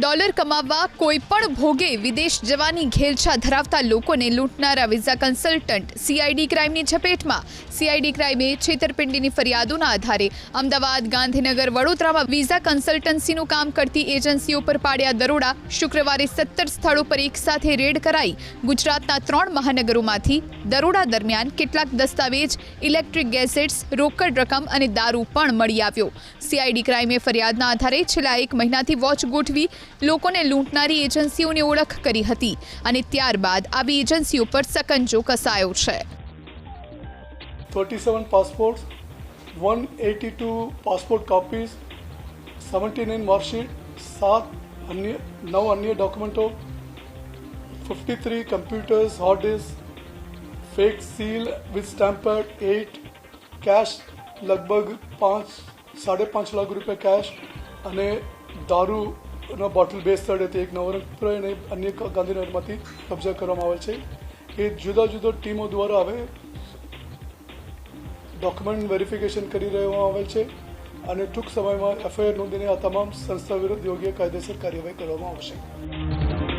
Dollar કમાવવા કોઈ પણ ભોગે વિદેશ જવાની ઘેલછા ધરાવતા લોકોને લૂંટનારા વિઝા કન્સલ્ટન્ટ સીઆઈડી ક્રાઇમની ઝપેટમાં. સીઆઈડી ક્રાઇમે છેતરપિંડીની ફરિયાદોના આધારે અમદાવાદ, ગાંધીનગર, વડોદરામાં વિઝા કન્સલ્ટન્સીનું કામ કરતી એજન્સીઓ પર પાડ્યા દરોડા. શુક્રવારે સત્તર સ્થળો પર એકસાથે રેડ કરાઈ. ગુજરાતના ત્રણ મહાનગરોમાંથી દરોડા દરમિયાન કેટલાક દસ્તાવેજ, ઇલેક્ટ્રિક ગેસેટ્સ રોકડ રકમ અને દારૂ પણ મળી આવ્યો. સીઆઈડી ક્રાઇમે ફરિયાદના આધારે છેલ્લા એક મહિનાથી વોચ ગોઠવી લોકોને લૂંટનારી એજન્સીઓની ઓળખ કરી હતી અને ત્યારબાદ આવી એજન્સીઓ પર સકંજો કસાયો છે. Thirty seven passport one eighty two passport copies seventy nine marksheet સાત અન્ય નવ અન્ય ડોક્યુમેન્ટો fifty three computers hard disk fake seal with stamper at cash લગભગ પાંચ સાડે પાંચ લાખ રૂપિયા કેશ અને દારૂ બોટલ બે સ્થળેથી એક નવરંગપુર અને અન્ય ગાંધીનગરમાંથી કબજા કરવામાં આવેલ છે. એ જુદા જુદા ટીમો દ્વારા હવે ડોક્યુમેન્ટ વેરિફિકેશન કરી રહેવામાં આવેલ છે અને ટૂંક સમયમાં એફઆઈઆર નોંધીને આ તમામ સંસ્થા વિરુદ્ધ યોગ્ય કાયદેસર કાર્યવાહી કરવામાં આવશે.